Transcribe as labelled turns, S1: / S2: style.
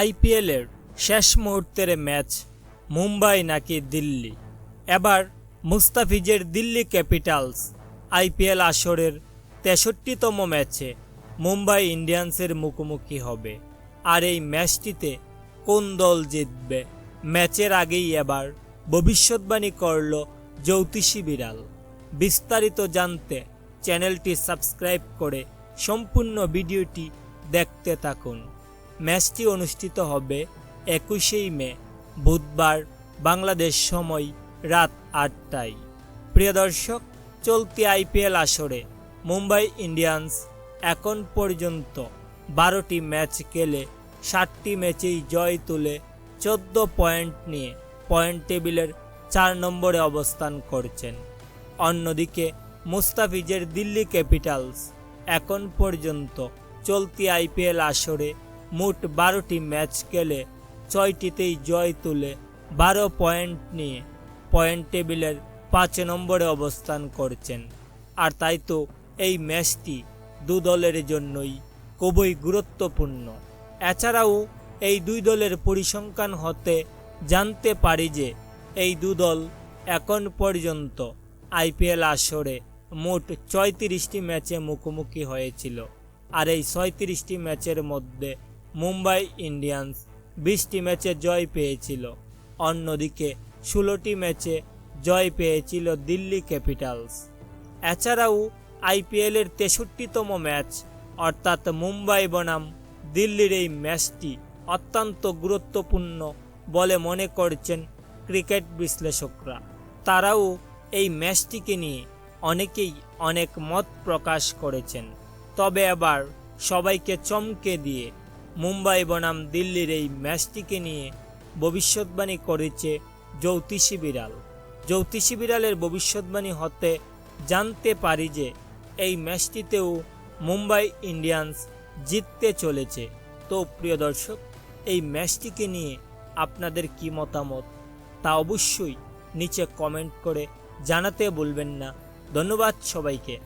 S1: আইপিএলের শেষ মুহূর্তের ম্যাচ মুম্বাই নাকি দিল্লি? এবার মুস্তাফিজের দিল্লি ক্যাপিটালস আইপিএল আসরের তেষট্টিতম ম্যাচে মুম্বাই ইন্ডিয়ান্সের মুখোমুখি হবে। আর এই ম্যাচটিতে কোন দল জিতবে? ম্যাচের আগেই এবার ভবিষ্যৎবাণী করল জ্যোতিষী বিড়াল। বিস্তারিত জানতে চ্যানেলটি সাবস্ক্রাইব করে সম্পূর্ণ ভিডিওটি দেখতে থাকুন। ম্যাচটি অনুষ্ঠিত হবে একুশেই মে, বুধবার, বাংলাদেশ সময় রাত আটটায়। প্রিয় দর্শক, চলতি আইপিএল আসরে মুম্বাই ইন্ডিয়ান্স এখন পর্যন্ত বারোটি ম্যাচ খেলে ষাটটি ম্যাচেই জয় তুলে চোদ্দ পয়েন্ট নিয়ে পয়েন্ট টেবিলের চার নম্বরে অবস্থান করছেন। অন্যদিকে, মুস্তাফিজের দিল্লি ক্যাপিটালস এখন পর্যন্ত চলতি আইপিএল আসরে মোট বারোটি ম্যাচ খেলে ছয়টিতেই জয় তুলে বারো পয়েন্ট নিয়ে পয়েন্ট টেবিলের পাঁচ নম্বরে অবস্থান করছেন। আর তাই তো এই ম্যাচটি দু দলের জন্যই খুবই গুরুত্বপূর্ণ। এছাড়াও এই দুই দলের পরিসংখ্যান হতে জানতে পারি যে এই দু দল এখন পর্যন্ত আইপিএল আসরে মোট ছয়ত্রিশটি ম্যাচে মুখোমুখি হয়েছিল। আর এই ছয়ত্রিশটি ম্যাচের মধ্যে মুম্বাই ইন্ডিয়ান্স বিশটি ম্যাচে জয় পেয়েছিল। অন্যদিকে ষোলোটি ম্যাচে জয় পেয়েছিল দিল্লি ক্যাপিটালস। এছাড়াও আইপিএলের তেষট্টিতম ম্যাচ, অর্থাৎ মুম্বাই বনাম দিল্লির এই ম্যাচটি অত্যন্ত গুরুত্বপূর্ণ বলে মনে করছেন ক্রিকেট বিশ্লেষকরা। তারাও এই ম্যাচটিকে নিয়ে অনেকেই অনেক মত প্রকাশ করেছেন। তবে আবার সবাইকে চমকে দিয়ে মুম্বাই বনাম দিল্লির এই ম্যাচটিকে নিয়ে ভবিষ্যৎবাণী করেছে জ্যোতিষী বিড়াল। জ্যোতিষী বিড়ালের ভবিষ্যৎবাণী হতে জানতে পারি যে এই ম্যাচটিতেও মুম্বাই ইন্ডিয়ান্স জিততে চলেছে। তো প্রিয় দর্শক, এই ম্যাচটিকে নিয়ে আপনাদের কি মতামত? তা অবশ্যই নিচে কমেন্ট করে জানাতে বলবেন না। ধন্যবাদ সবাইকে।